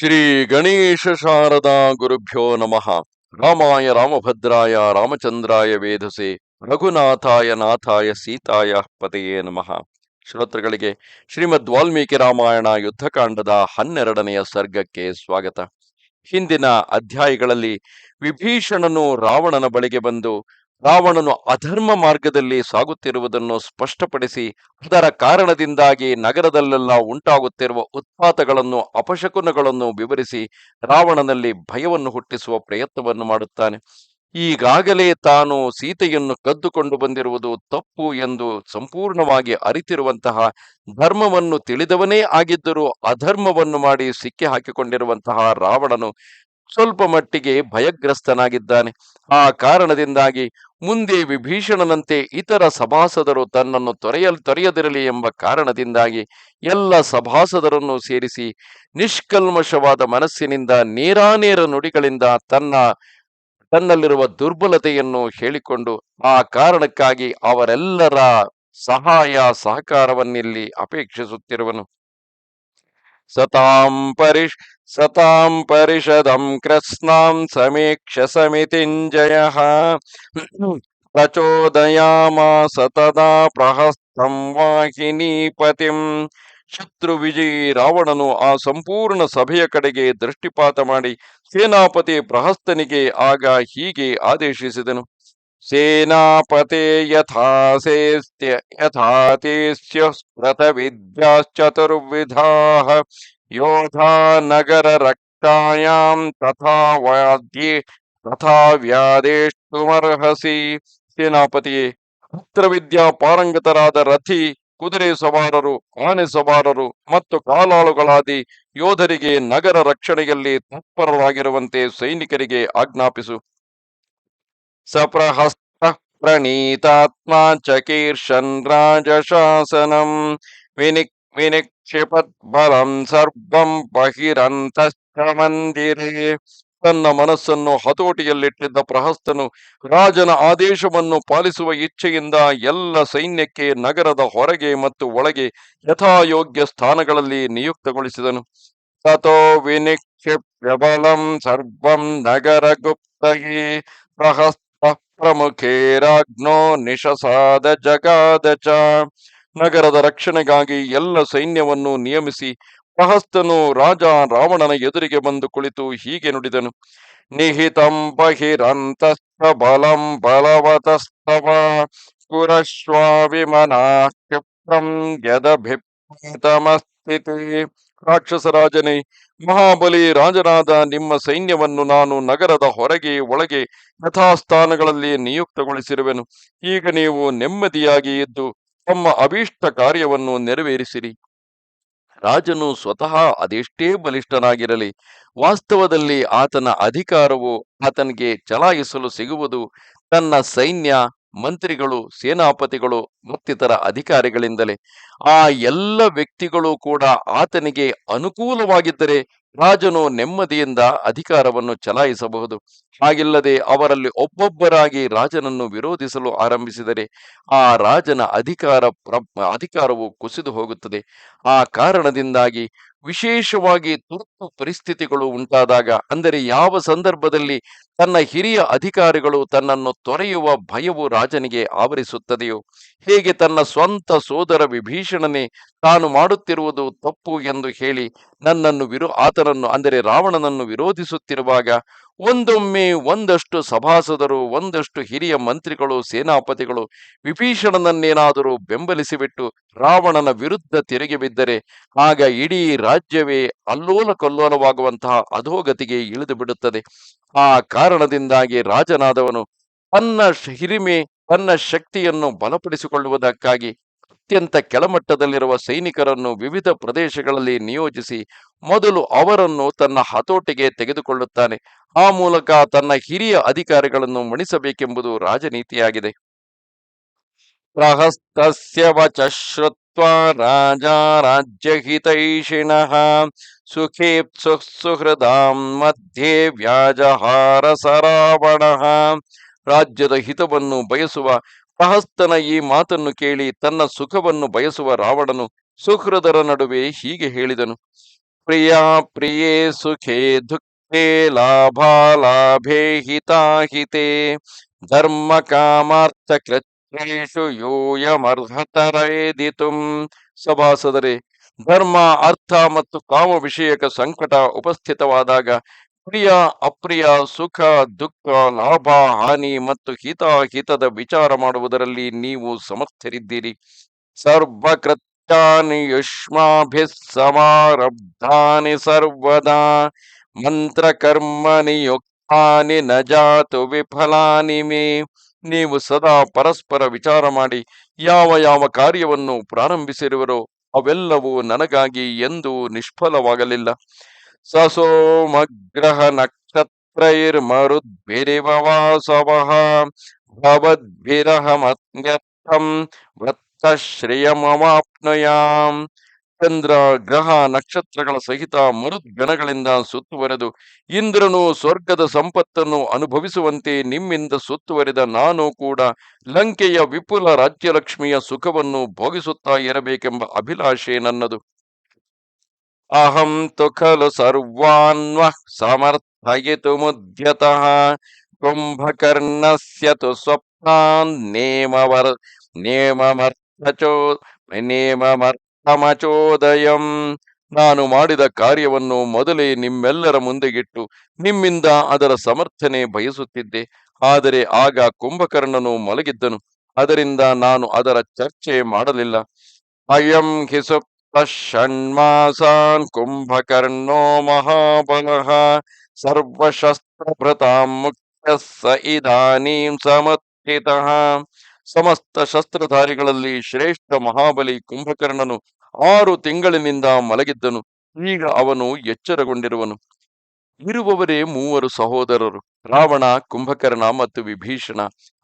ಶ್ರೀ ಗಣೇಶ ಶಾರದಾ ಗುರುಭ್ಯೋ ನಮಃ. ರಾಮಾಯ ರಾಮಭದ್ರಾಯ ರಾಮಚಂದ್ರಾಯ ವೇಧಸೆ ರಘುನಾಥಾಯ ನಾಥಾಯ ಸೀತಾಯ ಪತೆಯೇ ನಮಃ. ಶ್ರೋತೃಗಳಿಗೆ ಶ್ರೀಮದ್ ವಾಲ್ಮೀಕಿ ರಾಮಾಯಣ ಯುದ್ಧಕಾಂಡದ ಹನ್ನೆರಡನೆಯ ಸರ್ಗಕ್ಕೆ ಸ್ವಾಗತ. ಹಿಂದಿನ ಅಧ್ಯಾಯಗಳಲ್ಲಿ ವಿಭೀಷಣನು ರಾವಣನ ಬಳಿಗೆ ಬಂದು ರಾವಣನು ಅಧರ್ಮ ಮಾರ್ಗದಲ್ಲಿ ಸಾಗುತ್ತಿರುವುದನ್ನು ಸ್ಪಷ್ಟಪಡಿಸಿ, ಅದರ ಕಾರಣದಿಂದಾಗಿ ನಗರದಲ್ಲೆಲ್ಲ ಉಂಟಾಗುತ್ತಿರುವ ಉತ್ಪಾತಗಳನ್ನು, ಅಪಶಕುನಗಳನ್ನು ವಿವರಿಸಿ ರಾವಣನಲ್ಲಿ ಭಯವನ್ನು ಹುಟ್ಟಿಸುವ ಪ್ರಯತ್ನವನ್ನು ಮಾಡುತ್ತಾನೆ. ಈಗಾಗಲೇ ತಾನು ಸೀತೆಯನ್ನು ಕದ್ದುಕೊಂಡು ಬಂದಿರುವುದು ತಪ್ಪು ಎಂದು ಸಂಪೂರ್ಣವಾಗಿ ಅರಿತಿರುವಂತಹ, ಧರ್ಮವನ್ನು ತಿಳಿದವನೇ ಆಗಿದ್ದರೂ ಅಧರ್ಮವನ್ನು ಮಾಡಿ ಸಿಕ್ಕಿ ಹಾಕಿಕೊಂಡಿರುವಂತಹ ರಾವಣನು ಸ್ವಲ್ಪ ಮಟ್ಟಿಗೆ ಭಯಗ್ರಸ್ತನಾಗಿದ್ದಾನೆ. ಆ ಕಾರಣದಿಂದಾಗಿ ಮುಂದೆ ವಿಭೀಷಣನಂತೆ ಇತರ ಸಭಾಸದರು ತನ್ನನ್ನು ತೊರೆಯಲ್, ತೊರೆಯದಿರಲಿ ಎಂಬ ಕಾರಣದಿಂದಾಗಿ ಎಲ್ಲ ಸಭಾಸದರನ್ನು ಸೇರಿಸಿ ನಿಷ್ಕಲ್ಮಶವಾದ ಮನಸ್ಸಿನಿಂದ ನೇರಾನೇರ ನುಡಿಗಳಿಂದ ತನ್ನ, ತನ್ನಲ್ಲಿರುವ ದುರ್ಬಲತೆಯನ್ನು ಹೇಳಿಕೊಂಡು ಆ ಕಾರಣಕ್ಕಾಗಿ ಅವರೆಲ್ಲರ ಸಹಾಯ, ಸಹಕಾರವನ್ನಿಲ್ಲಿ ಅಪೇಕ್ಷಿಸುತ್ತಿರುವನು. ಸತಾಂ ಸತಾಂ ಪರಿಷದಂ ಕೃತ್ಸ್ನಾಂ ಸಮೀಕ್ಷ ಸಮಿತಿಂಜಯ ಪ್ರಚೋದಯಾಮಾಸ ತದಾ ಪ್ರಹಸ್ತಂ ವಾಹಿನೀಪತಿಂ ಶತ್ರು ವಿಜಯಿ ರಾವಣನು ಆ ಸಂಪೂರ್ಣ ಸಭೆಯ ಕಡೆಗೆ ದೃಷ್ಟಿಪಾತ ಮಾಡಿ ಸೇನಾಪತಿ ಪ್ರಹಸ್ತನಿಗೆ ಆಗ ಹೀಗೆ ಆದೇಶಿಸಿದನು ಸ್ಮೃತ ವಿದ್ಯಾಶ್ಚತುರ್ವಿಧಾ ಯೋಧಾ ನಗರ ರಕ್ತಾಯಾಂ ತಥಾ ವಾದ್ಯೆ ತಥಾ ವ್ಯಾದೇಷ್ಟುಮರ್ಹಸಿ ಸೇನಾಪತಿಯೇ ಹತ್ರವಿದ್ಯಾ ಪಾರಂಗತರಾದ ರಥಿ ಕುದುರೆ ಸವಾರರು ಆನೆ ಸವಾರರು ಮತ್ತು ಕಾಲಾಳುಗಳಾದಿ ಯೋಧರಿಗೆ ನಗರ ರಕ್ಷಣೆಯಲ್ಲಿ ತತ್ಪರರಾಗಿರುವಂತೆ ಸೈನಿಕರಿಗೆ ಆಜ್ಞಾಪಿಸು. ಸಪ್ರಹಸ್ತ ಪ್ರಣೀತಾತ್ಮ ಚಕೀರ್ಷನ್ ರಾಜಶಾಸನಂ ವಿನಿಕ್ ವಿನಿಕ್ಷಿಪತ್ ಬಲಂ ಸರ್ವಂ ಬಹಿರಂತಶ್ಚ ಮಂದಿರೇ ತನ್ನ ಮನಸ್ಸನ್ನು ಹತೋಟಿಯಲ್ಲಿಟ್ಟಿದ್ದ ಪ್ರಹಸ್ತನು ರಾಜನ ಆದೇಶವನ್ನು ಪಾಲಿಸುವ ಇಚ್ಛೆಯಿಂದ ಎಲ್ಲ ಸೈನ್ಯಕ್ಕೆ ನಗರದ ಹೊರಗೆ ಮತ್ತು ಒಳಗೆ ಯಥಾಯೋಗ್ಯ ಸ್ಥಾನಗಳಲ್ಲಿ ನಿಯುಕ್ತಗೊಳಿಸಿದನು. ತಥೋ ವಿನಿಕ್ಷಿಪ್ಯ ಬಲಂ ಸರ್ವಂ ನಗರ ಗುಪ್ತಹಿ ಪ್ರಹಸ್ತ ಪ್ರಮುಖೇ ರಾಜ್ಞೋ ನಿಶಸಾದ ಜಗಾದ ಚ. ನಗರದ ರಕ್ಷಣೆಗಾಗಿ ಎಲ್ಲ ಸೈನ್ಯವನ್ನು ನಿಯಮಿಸಿ ಪ್ರಹಸ್ತನು ರಾಜ ರಾವಣನ ಎದುರಿಗೆ ಬಂದು ಕುಳಿತು ಹೀಗೆ ನುಡಿದನು. ನಿಹಿತಂ ಬಹಿರಂತಸ್ಥ ಬಲಂ ಬಲವತಸ್ತವ. ಕುರಶ್ವಾಭಿಮನಾ ಕ್ಷಿಪ್ರಂ ಯದಭಿಪ್ರತಮಸ್ಥಿತಿ. ರಾಕ್ಷಸರಾಜನೇ, ಮಹಾಬಲಿ ರಾಜನಾದ ನಿಮ್ಮ ಸೈನ್ಯವನ್ನು ನಾನು ನಗರದ ಹೊರಗೆ, ಒಳಗೆ ಯಥಾಸ್ಥಾನಗಳಲ್ಲಿ ನಿಯುಕ್ತಗೊಳಿಸಿರುವೆನು. ಈಗ ನೀವು ನೆಮ್ಮದಿಯಾಗಿ ಇದ್ದು ತಮ್ಮ ಅಭೀಷ್ಟ ಕಾರ್ಯವನ್ನು ನೆರವೇರಿಸಿರಿ. ರಾಜನು ಸ್ವತಃ ಅದೆಷ್ಟೇ ಬಲಿಷ್ಠನಾಗಿರಲಿ, ವಾಸ್ತವದಲ್ಲಿ ಆತನ ಅಧಿಕಾರವು ಆತನಿಗೆ ಚಲಾಯಿಸಲು ಸಿಗುವುದು ತನ್ನ ಸೈನ್ಯ ಮಂತ್ರಿಗಳು, ಸೇನಾಪತಿಗಳು, ಮತ್ತಿತರ ಅಧಿಕಾರಿಗಳಿಂದಲೇ ಆ ಎಲ್ಲ ವ್ಯಕ್ತಿಗಳು ಕೂಡ ಆತನಿಗೆ ಅನುಕೂಲವಾಗಿದ್ದರೆ ರಾಜನು ನೆಮ್ಮದಿಯಿಂದ ಅಧಿಕಾರವನ್ನು ಚಲಾಯಿಸಬಹುದು. ಹಾಗಿಲ್ಲದೆ ಅವರಲ್ಲಿ ಒಬ್ಬೊಬ್ಬರಾಗಿ ರಾಜನನ್ನು ವಿರೋಧಿಸಲು ಆರಂಭಿಸಿದರೆ ಆ ರಾಜನ ಅಧಿಕಾರ ಅಧಿಕಾರವು ಕುಸಿದು ಹೋಗುತ್ತದೆ. ಆ ಕಾರಣದಿಂದಾಗಿ ವಿಶೇಷವಾಗಿ ತುರ್ತು ಪರಿಸ್ಥಿತಿಗಳು ಉಂಟಾದಾಗ, ಅಂದರೆ ಯಾವ ಸಂದರ್ಭದಲ್ಲಿ ತನ್ನ ಹಿರಿಯ ಅಧಿಕಾರಿಗಳು ತನ್ನನ್ನು ತೊರೆಯುವ ಭಯವು ರಾಜನಿಗೆ ಆವರಿಸುತ್ತದೆಯೋ, ಹೇಗೆ ತನ್ನ ಸ್ವಂತ ಸೋದರ ವಿಭೀಷಣನೇ ತಾನು ಮಾಡುತ್ತಿರುವುದು ತಪ್ಪು ಎಂದು ಹೇಳಿ ನನ್ನನ್ನು ವಿರೋ, ಆತನನ್ನು, ಅಂದರೆ ರಾವಣನನ್ನು ವಿರೋಧಿಸುತ್ತಿರುವಾಗ ಒಂದೊಮ್ಮೆ ಒಂದಷ್ಟು ಸಭಾಸದರು, ಒಂದಷ್ಟು ಹಿರಿಯ ಮಂತ್ರಿಗಳು, ಸೇನಾಪತಿಗಳು ವಿಭೀಷಣನನ್ನೇನಾದರೂ ಬೆಂಬಲಿಸಿಬಿಟ್ಟು ರಾವಣನ ವಿರುದ್ಧ ತಿರುಗಿ ಬಿದ್ದರೆ ಆಗ ಇಡೀ ರಾಜ್ಯವೇ ಅಲ್ಲೋಲ ಕಲ್ಲೋಲವಾಗುವಂತಹ ಅಧೋಗತಿಗೆ ಇಳಿದು ಬಿಡುತ್ತದೆ. ಆ ಕಾರಣದಿಂದಾಗಿ ರಾಜನಾದವನು ತನ್ನ ಹಿರಿಮೆ, ತನ್ನ ಶಕ್ತಿಯನ್ನು ಬಲಪಡಿಸಿಕೊಳ್ಳುವುದಕ್ಕಾಗಿ ಅತ್ಯಂತ ಕೆಳಮಟ್ಟದಲ್ಲಿರುವ ಸೈನಿಕರನ್ನು ವಿವಿಧ ಪ್ರದೇಶಗಳಲ್ಲಿ ನಿಯೋಜಿಸಿ ಮೊದಲು ಅವರನ್ನು ತನ್ನ ಹತೋಟಿಗೆ ತೆಗೆದುಕೊಳ್ಳುತ್ತಾನೆ. ಆ ಮೂಲಕ ತನ್ನ ಹಿರಿಯ ಅಧಿಕಾರಿಗಳನ್ನು ಮಣಿಸಬೇಕೆಂಬುದು ರಾಜನೀತಿಯಾಗಿದೆ. ರಾಜ್ಯಹಿತೈಷಿಣಃ ಮಧ್ಯೆ ವ್ಯಾಜಹಾರ ಸರಾವಣಃ ರಾಜ್ಯದ ಹಿತವನ್ನು ಬಯಸುವ ಪ್ರಹಸ್ತನ ಈ ಮಾತನ್ನು ಕೇಳಿ ತನ್ನ ಸುಖವನ್ನು ಬಯಸುವ ರಾವಣನು ಸುಹೃದರ ನಡುವೆ ಹೀಗೆ ಹೇಳಿದನು. ಪ್ರಿಯ, ಪ್ರಿಯೇ ಸುಖೇ, ದುಃಖೇ ಲಾಭಾಲಾಭೇ ಹಿತಾಹಿತೆ. ಧರ್ಮ ಕಾಮಾರ್ಥ ಕೃತ್ಯು ಯೂಯಮರ್ಹತರೇದಿತು. ಸಭಾಸದರೇ, ಧರ್ಮ, ಅರ್ಥ ಮತ್ತು ಕಾಮ ವಿಷಯಕ ಸಂಕಟ ಉಪಸ್ಥಿತವಾದಾಗ ಪ್ರಿಯ, ಅಪ್ರಿಯ, ಸುಖ, ದುಃಖ, ಲಾಭ, ಹಾನಿ ಮತ್ತು ಹಿತ ಹಿತದ ವಿಚಾರ ಮಾಡುವುದರಲ್ಲಿ ನೀವು ಸಮರ್ಥರಿದ್ದೀರಿ. ಸರ್ವಕೃತ್ಯಾನಿ ಯುಷ್ಮಾಭಿ ಸಮಾರಬ್ಧಾನಿ ಸರ್ವದಾ ಮಂತ್ರಕರ್ಮಣಿ ಯುಕ್ತಾನಿ ನ ಜಾತು ವಿಫಲಾನಿ ಮೇ. ನೀವು ಸದಾ ಪರಸ್ಪರ ವಿಚಾರ ಮಾಡಿ ಯಾವ ಯಾವ ಕಾರ್ಯವನ್ನು ಪ್ರಾರಂಭಿಸಿರುವರೋ ಅವೆಲ್ಲವೂ ನನಗಾಗಿ ಎಂದು ನಿಷ್ಫಲವಾಗಲಿಲ್ಲ. ಸಸೋಮಗ್ರಹ ಭವದ್ಭಿರಹ ವಾಸವಃ ಭವದ್ಭಿರಹಮತ್ಯರ್ಥಂ ಚಂದ್ರ ಗ್ರಹ ನಕ್ಷತ್ರಗಳ ಸಹಿತ ಮರುದ್ಗಣಗಳಿಂದ ಸುತ್ತುವರೆದು ಇಂದ್ರನು ಸ್ವರ್ಗದ ಸಂಪತ್ತನ್ನು ಅನುಭವಿಸುವಂತೆ ನಿಮ್ಮಿಂದ ಸುತ್ತುವರೆದ ನಾನು ಕೂಡ ಲಂಕೆಯ ವಿಪುಲ ರಾಜ್ಯಲಕ್ಷ್ಮಿಯ ಸುಖವನ್ನು ಭೋಗಿಸುತ್ತಾ ಇರಬೇಕೆಂಬ ಅಭಿಲಾಷೆ ನನ್ನದು. ಅಹಂ ತು ಖಲು ಸಮರ್ಥಯಿತು ಮುದ್ಯತಃ ಕುಂಭಕರ್ಣಸ್ಯ ತು ನೇಮವರ್ ನೇಮಮರ್ಥಚೋ ನೇಮಮರ್ಥಮಚೋದಯಂ ನಾನು ಮಾಡಿದ ಕಾರ್ಯವನ್ನು ಮೊದಲೇ ನಿಮ್ಮೆಲ್ಲರ ಮುಂದೆಗಿಟ್ಟು ನಿಮ್ಮಿಂದ ಅದರ ಸಮರ್ಥನೆ ಬಯಸುತ್ತಿದ್ದೆ. ಆದರೆ ಆಗ ಕುಂಭಕರ್ಣನು ಮಲಗಿದ್ದನು. ಅದರಿಂದ ನಾನು ಅದರ ಚರ್ಚೆ ಮಾಡಲಿಲ್ಲ. ಅಯಂ ಹಿ ಷಣ್ಮಾಸಾನ್ ಕುಂಭಕರ್ಣೋ ಮಹಾಬಲಃ ಸರ್ವಶಸ್ತ್ರಭೃತಾಂ ಮುಖ್ಯ ಸ ಇದಾನೀಂ ಸಮರ್ಥಿತಃ ಸಮಸ್ತ ಶಸ್ತ್ರಧಾರಿಗಳಲ್ಲಿ ಶ್ರೇಷ್ಠ ಮಹಾಬಲಿ ಕುಂಭಕರ್ಣನು ಆರು ತಿಂಗಳಿನಿಂದ ಮಲಗಿದ್ದನು, ಈಗ ಅವನು ಎಚ್ಚರಗೊಂಡಿರುವನು. ಇರುವವರೇ ಮೂವರು ಸಹೋದರರು. ರಾವಣ, ಕುಂಭಕರ್ಣ ಮತ್ತು ವಿಭೀಷಣ.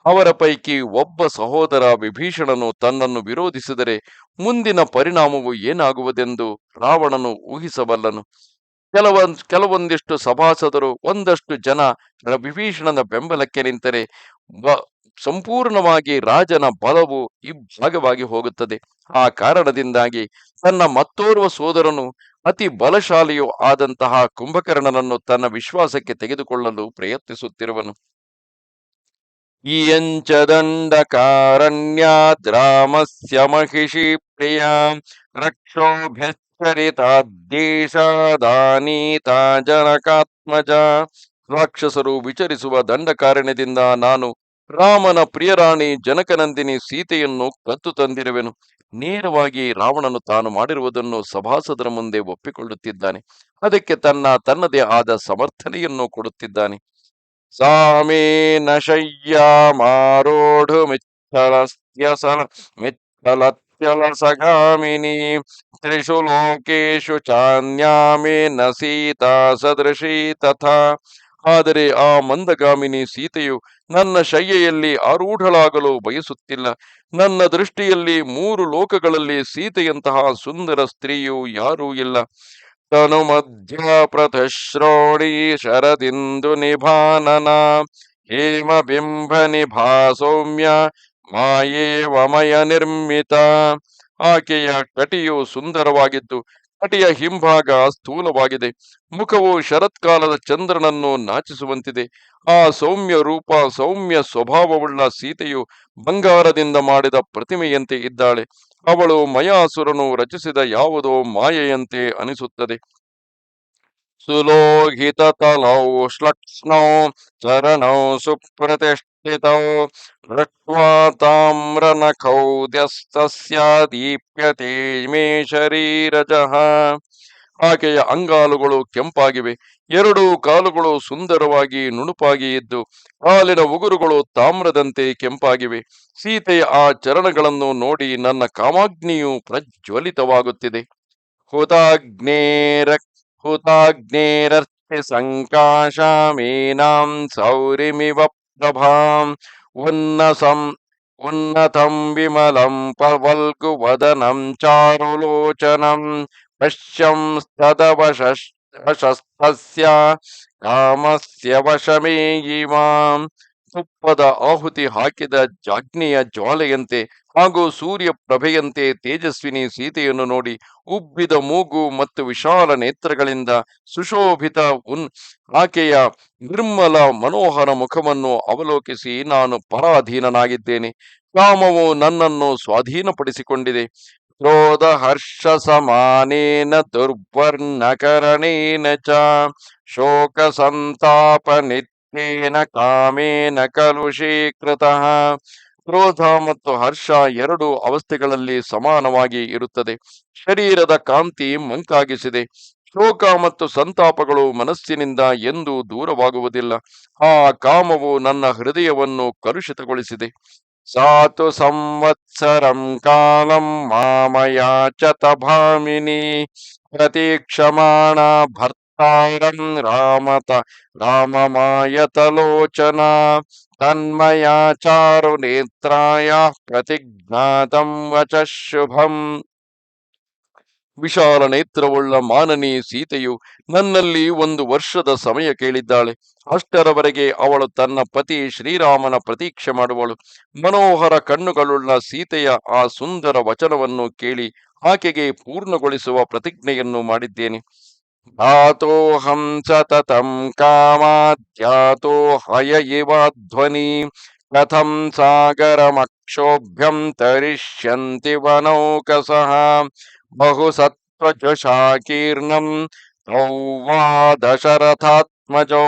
ಅವರ ಪೈಕಿ ಒಬ್ಬ ಸಹೋದರ ವಿಭೀಷಣನು ತನ್ನನ್ನು ವಿರೋಧಿಸಿದರೆ ಮುಂದಿನ ಪರಿಣಾಮವು ಏನಾಗುವುದೆಂದು ರಾವಣನು ಊಹಿಸಬಲ್ಲನು. ಕೆಲವ ಕೆಲವೊಂದಿಷ್ಟು ಸಭಾಸದರು, ಒಂದಷ್ಟು ಜನ ವಿಭೀಷಣನ ಬೆಂಬಲಕ್ಕೆ ನಿಂತರೆ ಸಂಪೂರ್ಣವಾಗಿ ರಾಜನ ಬಲವು ಇಬ್ಬಾಗವಾಗಿ ಹೋಗುತ್ತದೆ. ಆ ಕಾರಣದಿಂದಾಗಿ ತನ್ನ ಮತ್ತೋರ್ವ ಸೋದರನು ಅತಿ ಬಲಶಾಲಿಯೂ ಆದಂತಹ ಕುಂಭಕರ್ಣನನ್ನು ತನ್ನ ವಿಶ್ವಾಸಕ್ಕೆ ತೆಗೆದುಕೊಳ್ಳಲು ಪ್ರಯತ್ನಿಸುತ್ತಿರುವನು. ಇಯಂಚ ದಂಡಕಾರಣ್ಯಾದ್ ರಾಮಸ್ಯ ಮಹಿಷಿ ಪ್ರಿಯ ರಕ್ಷೋಭ್ಯಶ್ಚರಿತಾದ್ದೇಶಾದಾನೀತ ಜನಕಾತ್ಮಜ. ರಾಕ್ಷಸರು ವಿಚರಿಸುವ ದಂಡಕಾರಣ್ಯದಿಂದ ನಾನು ರಾಮನ ಪ್ರಿಯರಾಣಿ ಜನಕನಂದಿನಿ ಸೀತೆಯನ್ನು ಕತ್ತು ತಂದಿರುವೆನು. ನೇರವಾಗಿ ರಾವಣನು ತಾನು ಮಾಡಿರುವುದನ್ನು ಸಭಾಸದರ ಮುಂದೆ ಒಪ್ಪಿಕೊಳ್ಳುತ್ತಿದ್ದಾನೆ. ಅದಕ್ಕೆ ತನ್ನ ತನ್ನದೇ ಆದ ಸಮರ್ಥನೆಯನ್ನು ಕೊಡುತ್ತಿದ್ದಾನೆ. ಸಾಮೇನ ಶಯ್ಯಾಮಾರೋಢು ಮಾರೋಡು ಮಿಚ್ಚಲತ್ಯಲಸಗಾಮಿನಿ ತ್ರಿಷು ಲೋಕೇಶು ಚಾನ್ಯಾಮೇನ ಸೀತಾ ಸದೃಶಿ ತಥಾ. ಆದರೆ ಆ ಮಂದಗಾಮಿನಿ ಸೀತೆಯು ನನ್ನ ಶಯ್ಯೆಯಲ್ಲಿ ಆರೂಢಳಾಗಲು ಬಯಸುತ್ತಿಲ್ಲ. ನನ್ನ ದೃಷ್ಟಿಯಲ್ಲಿ ಮೂರು ಲೋಕಗಳಲ್ಲಿ ಸೀತೆಯಂತಹ ಸುಂದರ ಸ್ತ್ರೀಯು ಯಾರೂ ಇಲ್ಲ. ತನು ಮಧ್ಯ ಪ್ರತಶ್ರೋಣಿ ಶರದಿಂದು ನಿಭಾನನ, ಹೇಮ ಬಿಂಬ ನಿಭಾ ಸೌಮ್ಯ ಮಾಯೇವಮಯ ನಿರ್ಮಿತ. ಆಕೆಯ ಕಟಿಯು ಸುಂದರವಾಗಿದ್ದು ಕಟಿಯ ಹಿಂಭಾಗ ಸ್ಥೂಲವಾಗಿದೆ. ಮುಖವು ಶರತ್ಕಾಲದ ಚಂದ್ರನನ್ನು ನಾಚಿಸುವಂತಿದೆ. ಆ ಸೌಮ್ಯ ರೂಪ, ಸೌಮ್ಯ ಸ್ವಭಾವವುಳ್ಳ ಸೀತೆಯು ಬಂಗಾರದಿಂದ ಮಾಡಿದ ಪ್ರತಿಮೆಯಂತೆ ಇದ್ದಾಳೆ. ಅವಳು ಮಯಾಸುರನು ರಚಿಸಿದ ಯಾವುದೋ ಮಾಯೆಯಂತೆ ಅನಿಸುತ್ತದೆ. ಸುಲೋಹಿತ ತಲೌ ಶ್ಲಕ್ಷ್ಣೌ ಚರಣೌ ಸುಪ್ರತಿಷ್ಠಿತೌ ದ್ಯಸ್ತಸ್ಯ ದೀಪ್ಯತೆ ಮೇ ಶರೀರಜಃ ಆಕೆಯ ಅಂಗಾಲುಗಳು ಕೆಂಪಾಗಿವೆ, ಎರಡು ಕಾಲುಗಳು ಸುಂದರವಾಗಿ ನುಣುಪಾಗಿ ಇದ್ದು ಕಾಲಿನ ಉಗುರುಗಳು ತಾಮ್ರದಂತೆ ಕೆಂಪಾಗಿವೆ. ಸೀತೆಯ ಆ ಚರಣಗಳನ್ನು ನೋಡಿ ನನ್ನ ಕಾಮಾಗ್ನಿಯು ಪ್ರಜ್ವಲಿತವಾಗುತ್ತಿದೆ. ಹುತಾಗ್ನೇರ ಹುತಾಗ್ನೇರರ್ಚಿ ಸಂಕಾಶಾಮೇನಾಂ ಸೌರಿಮಿವ ಪ್ರಭಾಂ ಉನ್ನಸಂ ಉನ್ನತಂ ವಿಮಲಂ ಪವಲ್ಕು ವದನಂ ಚಾರುಲೋಚನಂ ಪಶ್ಯಂ ವಶಸ್ಥಸ್ಯ ಕಾಮಸ್ಯ ವಶಮೇ ಇಮಾಂ ತುಪ್ಪದ ಆಹುತಿ ಹಾಕಿದ ಜಾಗ್ನಿಯ ಜ್ವಾಲೆಯಂತೆ ಹಾಗೂ ಸೂರ್ಯ ಪ್ರಭೆಯಂತೆ ತೇಜಸ್ವಿನಿ ಸೀತೆಯನ್ನು ನೋಡಿ ಉಬ್ಬಿದ ಮೂಗು ಮತ್ತು ವಿಶಾಲ ನೇತ್ರಗಳಿಂದ ಸುಶೋಭಿತ ಉನ್ ಆಕೆಯ ನಿರ್ಮಲ ಮನೋಹರ ಮುಖವನ್ನು ಅವಲೋಕಿಸಿ ನಾನು ಪರಾಧೀನನಾಗಿದ್ದೇನೆ. ಕಾಮವು ನನ್ನನ್ನು ಸ್ವಾಧೀನಪಡಿಸಿಕೊಂಡಿದೆ. ಕ್ರೋಧ ಹರ್ಷ ಸಮಾನೇನ ದುರ್ವರ್ಣಕರಣೇನ ಚ ಶೋಕ ಸಂತಾಪ ನಿತ್ಯೇನ ಕಾಮೇನ ಕಲುಷೀಕೃತಃ ಕ್ರೋಧ ಮತ್ತು ಹರ್ಷ ಎರಡು ಅವಸ್ಥೆಗಳಲ್ಲಿ ಸಮಾನವಾಗಿ ಇರುತ್ತದೆ. ಶರೀರದ ಕಾಂತಿ ಮಂಕಾಗಿಸಿದೆ. ಶೋಕ ಮತ್ತು ಸಂತಾಪಗಳು ಮನಸ್ಸಿನಿಂದ ಎಂದೂ ದೂರವಾಗುವುದಿಲ್ಲ. ಆ ಕಾಮವು ನನ್ನ ಹೃದಯವನ್ನು ಕಲುಷಿತಗೊಳಿಸಿದೆ. ಸಾತು ಸಂವತ್ಸರಂ ಕಾಲಂ ಮಾಮಯ ಚತಭಾಮಿನಿ ಪ್ರತೀಕ್ಷಮಾಣ ಭರ್ತಾರಂ ರಾಮತ ರಾಮಮಾಯತಲೋಚನ ತನ್ಮಯಾ ಚಾರು ನೇತ್ರಾಯ ಪ್ರತಿಜ್ಞಾತಂ ವಚ ಶುಭಂ ವಿಶಾಲ ನೇತ್ರವುಳ್ಳ ಮಾನನಿ ಸೀತೆಯು ನನ್ನಲ್ಲಿ ಒಂದು ವರ್ಷದ ಸಮಯ ಕೇಳಿದ್ದಾಳೆ. ಅಷ್ಟರವರೆಗೆ ಅವಳು ತನ್ನ ಪತಿ ಶ್ರೀರಾಮನ ಪ್ರತೀಕ್ಷೆ ಮಾಡುವಳು. ಮನೋಹರ ಕಣ್ಣುಗಳುಳ್ಳ ಸೀತೆಯ ಆ ಸುಂದರ ವಚನವನ್ನು ಕೇಳಿ ಆಕೆಗೆ ಪೂರ್ಣಗೊಳಿಸುವ ಪ್ರತಿಜ್ಞೆಯನ್ನು ಮಾಡಿದ್ದೇನೆ. ಧಾತೋಹಂ ಸತತಂ ಕಾಮಾಧ್ಯಾತೋ ಹಯ ಇವ ಧ್ವನಿ ಕಥಂ ಸಾಗರಮಕ್ಷೋಭ್ಯಂ ತರಿಷ್ಯಂತಿ ವನೌಕಸ ಬಹು ಸತ್ವಚಾಕೀರ್ಣಂ ದಶರಥಾತ್ಮಜೌ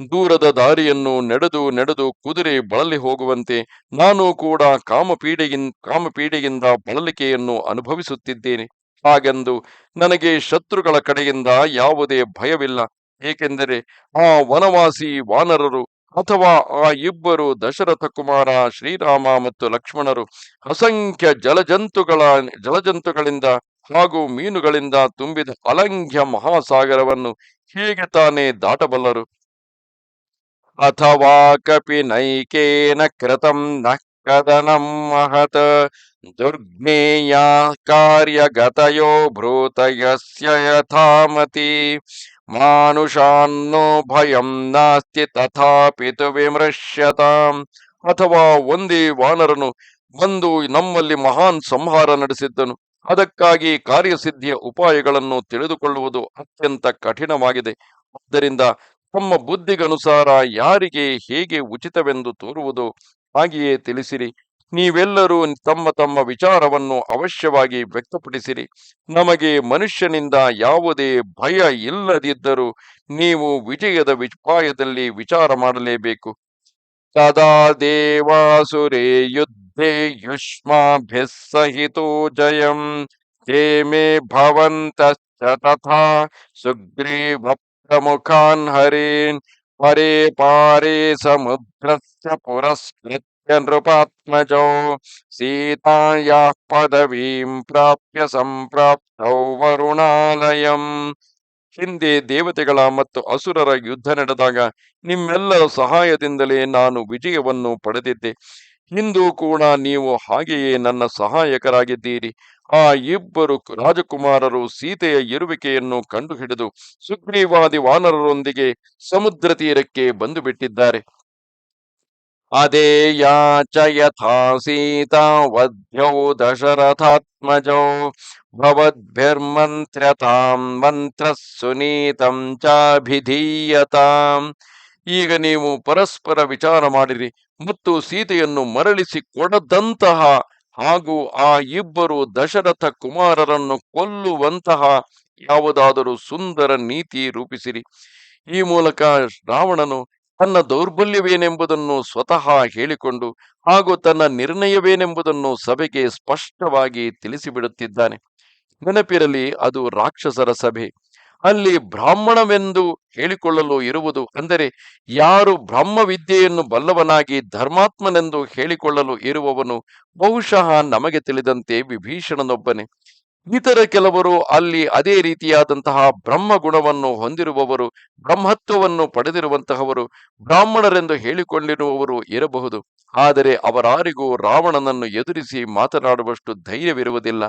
ದೂರದ ದಾರಿಯನ್ನು ನಡೆದು ನಡೆದು ಕುದುರೆ ಬಳಲಿ ಹೋಗುವಂತೆ ನಾನು ಕೂಡ ಕಾಮಪೀಡೆಗಿನ್ ಕಾಮಪೀಡೆಯಿಂದ ಬಳಲಿಕೆಯನ್ನು ಅನುಭವಿಸುತ್ತಿದ್ದೇನೆ. ಹಾಗೆಂದು ನನಗೆ ಶತ್ರುಗಳ ಕಡೆಯಿಂದ ಯಾವುದೇ ಭಯವಿಲ್ಲ. ಏಕೆಂದರೆ ಆ ವನವಾಸಿ ವಾನರರು ಅಥವಾ ಆ ಇಬ್ಬರು ದಶರಥ ಕುಮಾರ ಶ್ರೀರಾಮ ಮತ್ತು ಲಕ್ಷ್ಮಣರು ಅಸಂಖ್ಯ ಜಲಜಂತುಗಳ, ಜಲಜಂತುಗಳಿಂದ ಹಾಗೂ ಮೀನುಗಳಿಂದ ತುಂಬಿದ ಅಲಂಘ್ಯ ಮಹಾಸಾಗರವನ್ನು ಹೇಗೆ ತಾನೇ ದಾಟಬಲ್ಲರು? ಅಥವಾ ಕಪಿ ನೈಕೇನ ಕೃತಂ ನ ಕದನಂ ಮಹತ್ ದುರ್ಜ್ಞೇಯ ಕಾರ್ಯಗತಯೋ ಭ್ರೂತಯಸ್ಯ ಯಥಾಮತಿ ಮಾನುಷಾನ್ನೋ ಭಯಂ ನಾಸ್ತಿ ತಥಾಪಿತು ವಿಮೃಶ್ಯತಾಂ ಅಥವಾ ಒಂದೇ ವಾನರನು ಬಂದು ನಮ್ಮಲ್ಲಿ ಮಹಾನ್ ಸಂಹಾರ ನಡೆಸಿದ್ದನು। ಅದಕ್ಕಾಗಿ ಕಾರ್ಯಸಿದ್ಧಿಯ ಉಪಾಯಗಳನ್ನು ತಿಳಿದುಕೊಳ್ಳುವುದು ಅತ್ಯಂತ ಕಠಿಣವಾಗಿದೆ। ಆದ್ದರಿಂದ ತಮ್ಮ ಬುದ್ಧಿಗನುಸಾರ ಯಾರಿಗೆ ಹೇಗೆ ಉಚಿತವೆಂದು ತೋರುವುದು ಹಾಗೆಯೇ ತಿಳಿಸಿರಿ। ನೀವೆಲ್ಲರೂ ತಮ್ಮ ತಮ್ಮ ವಿಚಾರವನ್ನು ಅವಶ್ಯವಾಗಿ ವ್ಯಕ್ತಪಡಿಸಿರಿ. ನಮಗೆ ಮನುಷ್ಯನಿಂದ ಯಾವುದೇ ಭಯ ಇಲ್ಲದಿದ್ದರೂ ನೀವು ವಿಜಯದ ವಿಪಾಯದಲ್ಲಿ ವಿಚಾರ ಮಾಡಲೇಬೇಕು. ತದಾ ದೇವಾಸುರೇ ಯುದ್ಧೇ ಯುಷ್ಮಾ ಸಹಿತೋ ಜಯಂ. ತೇ ಭವಂತ ತಥಾ ಸುಗ್ರೀವ ಪ್ರಮುಖಾನ್ ಹರೇನ್. ಪರೇ ಪಾರೇ ಸಮುದ್ರಸ್ಯ ಪುರಸ್ಕೃತ್ಯ ನೃಪಾತ್ಮಜೌ ಸೀತಾಯ ಪದವೀಂ ಪ್ರಾಪ್ಯ ಸಂಪ್ರಾಪ್ತೌ ವರುಣಾಲಯಂ ಹಿಂದೆ ದೇವತೆಗಳ ಮತ್ತು ಅಸುರರ ಯುದ್ಧ ನಡೆದಾಗ ನಿಮ್ಮೆಲ್ಲರ ಸಹಾಯದಿಂದಲೇ ನಾನು ವಿಜಯವನ್ನು ಪಡೆದಿದ್ದೆ. ಇಂದು ಕೂಡ ನೀವು ಹಾಗೆಯೇ ನನ್ನ ಸಹಾಯಕರಾಗಿದ್ದೀರಿ. ಆ ಇಬ್ಬರು ರಾಜಕುಮಾರರು ಸೀತೆಯ ಇರುವಿಕೆಯನ್ನು ಕಂಡುಹಿಡಿದು ಸುಗ್ರೀವಾದಿ ವಾನರರೊಂದಿಗೆ ಸಮುದ್ರ ತೀರಕ್ಕೆ ಬಂದು ಬಿಟ್ಟಿದ್ದಾರೆ ಯಥಾ ಸೀತಾ ವಧ್ಯೌ ದಶರಥಾತ್ಮಜೌ ಭವದ್ಭಿರ್ಮಂತ್ರ್ಯತಾಂ ಮಂತ್ರ ಸುನೀತಂ ಚಾಭಿಧೀಯತಾಂ ಈಗ ನೀವು ಪರಸ್ಪರ ವಿಚಾರ ಮಾಡಿರಿ ಮತ್ತು ಸೀತೆಯನ್ನು ಮರಳಿಸಿ ಕೊಡದಂತಹ ಹಾಗೂ ಆ ಇಬ್ಬರು ದಶರಥ ಕುಮಾರರನ್ನು ಕೊಲ್ಲುವಂತಹ ಯಾವುದಾದರೂ ಸುಂದರ ನೀತಿ ರೂಪಿಸಿರಿ. ಈ ಮೂಲಕ ರಾವಣನು ತನ್ನ ದೌರ್ಬಲ್ಯವೇನೆಂಬುದನ್ನು ಸ್ವತಃ ಹೇಳಿಕೊಂಡು ಹಾಗೂ ತನ್ನ ನಿರ್ಣಯವೇನೆಂಬುದನ್ನು ಸಭೆಗೆ ಸ್ಪಷ್ಟವಾಗಿ ತಿಳಿಸಿಬಿಡುತ್ತಿದ್ದಾನೆ. ನೆನಪಿರಲಿ, ಅದು ರಾಕ್ಷಸರ ಸಭೆ. ಅಲ್ಲಿ ಬ್ರಾಹ್ಮಣವೆಂದು ಹೇಳಿಕೊಳ್ಳಲು ಇರುವುದು ಅಂದರೆ, ಯಾರು ಬ್ರಹ್ಮವಿದ್ಯೆಯನ್ನು ಬಲ್ಲವನಾಗಿ ಧರ್ಮಾತ್ಮನೆಂದು ಹೇಳಿಕೊಳ್ಳಲು ಇರುವವನು ಬಹುಶಃ ನಮಗೆ ತಿಳಿದಂತೆ ವಿಭೀಷಣನೊಬ್ಬನೇ. ಇತರ ಕೆಲವರು ಅಲ್ಲಿ ಅದೇ ರೀತಿಯಾದಂತಹ ಬ್ರಹ್ಮ ಗುಣವನ್ನು ಹೊಂದಿರುವವರು, ಬ್ರಹ್ಮತ್ವವನ್ನು ಪಡೆದಿರುವಂತಹವರು, ಬ್ರಾಹ್ಮಣರೆಂದು ಹೇಳಿಕೊಂಡಿರುವವರು ಇರಬಹುದು. ಆದರೆ ಅವರಾರಿಗೂ ರಾವಣನನ್ನು ಎದುರಿಸಿ ಮಾತನಾಡುವಷ್ಟು ಧೈರ್ಯವಿರುವುದಿಲ್ಲ.